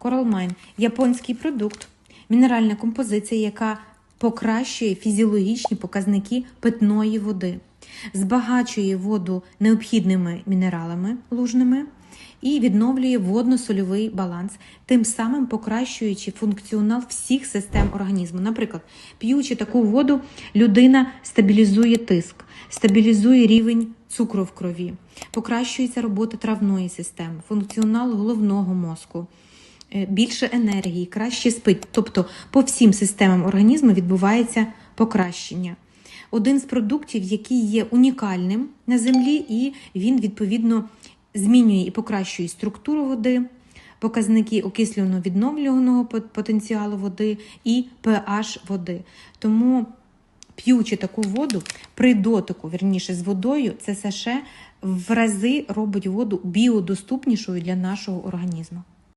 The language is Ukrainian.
Коралмайн японський продукт, мінеральна композиція, яка покращує фізіологічні показники питної води, збагачує воду необхідними мінералами лужними і відновлює водно-сольовий баланс, тим самим покращуючи функціонал всіх систем організму. Наприклад, п'ючи таку воду, людина стабілізує тиск, стабілізує рівень цукру в крові, покращується робота травної системи, функціонал головного мозку. Е, Більше енергії, краще спить. Тобто по всім системам організму відбувається покращення. Один з продуктів, який є унікальним на землі, і він відповідно змінює і покращує структуру води, показники окислюваного відновлюваного потенціалу води і pH води. Тому п'ючи таку воду при дотику, вірніше з водою, це ще в рази робить воду біодоступнішою для нашого організму.